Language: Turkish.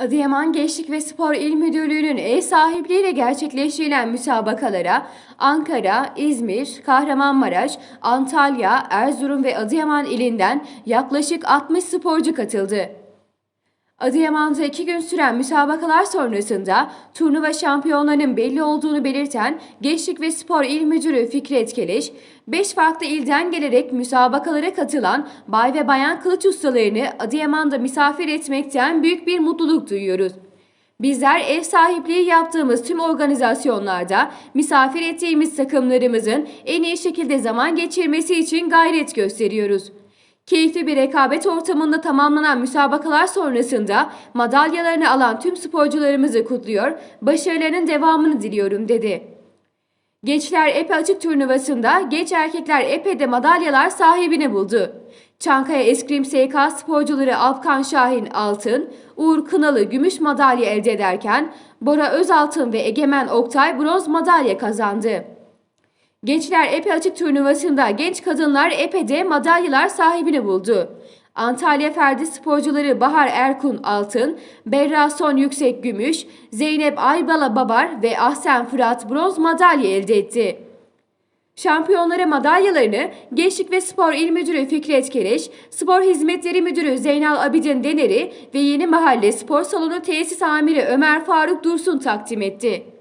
Adıyaman Gençlik ve Spor İl Müdürlüğü'nün ev sahipliğiyle gerçekleştirilen müsabakalara Ankara, İzmir, Kahramanmaraş, Antalya, Erzurum ve Adıyaman ilinden yaklaşık 60 sporcu katıldı. Adıyaman'da iki gün süren müsabakalar sonrasında turnuva şampiyonlarının belli olduğunu belirten Gençlik ve Spor İl Müdürü Fikret Keleş, 5 farklı ilden gelerek müsabakalara katılan bay ve bayan kılıç ustalarını Adıyaman'da misafir etmekten büyük bir mutluluk duyuyoruz. Bizler ev sahipliği yaptığımız tüm organizasyonlarda misafir ettiğimiz takımlarımızın en iyi şekilde zaman geçirmesi için gayret gösteriyoruz. Keyifli bir rekabet ortamında tamamlanan müsabakalar sonrasında madalyalarını alan tüm sporcularımızı kutluyor, başarılarının devamını diliyorum dedi. Gençler Epe Açık Turnuvası'nda genç erkekler Epe'de madalyalar sahibini buldu. Çankaya Eskrim SK sporcuları Alpkan Şahin altın, Uğur Kınalı gümüş madalya elde ederken Bora Özaltın ve Egemen Oktay bronz madalya kazandı. Gençler Epe Açık Turnuvası'nda genç kadınlar Epe'de madalyalar sahibini buldu. Antalya Ferdi sporcuları Bahar Erkun Altın, Berra Son Yüksek Gümüş, Zeynep Aybala Babar ve Ahsen Fırat bronz madalya elde etti. Şampiyonlara madalyalarını Gençlik ve Spor İl Müdürü Fikret Kereş, Spor Hizmetleri Müdürü Zeynal Abidin Deneri ve Yeni Mahalle Spor Salonu Tesis Amiri Ömer Faruk Dursun takdim etti.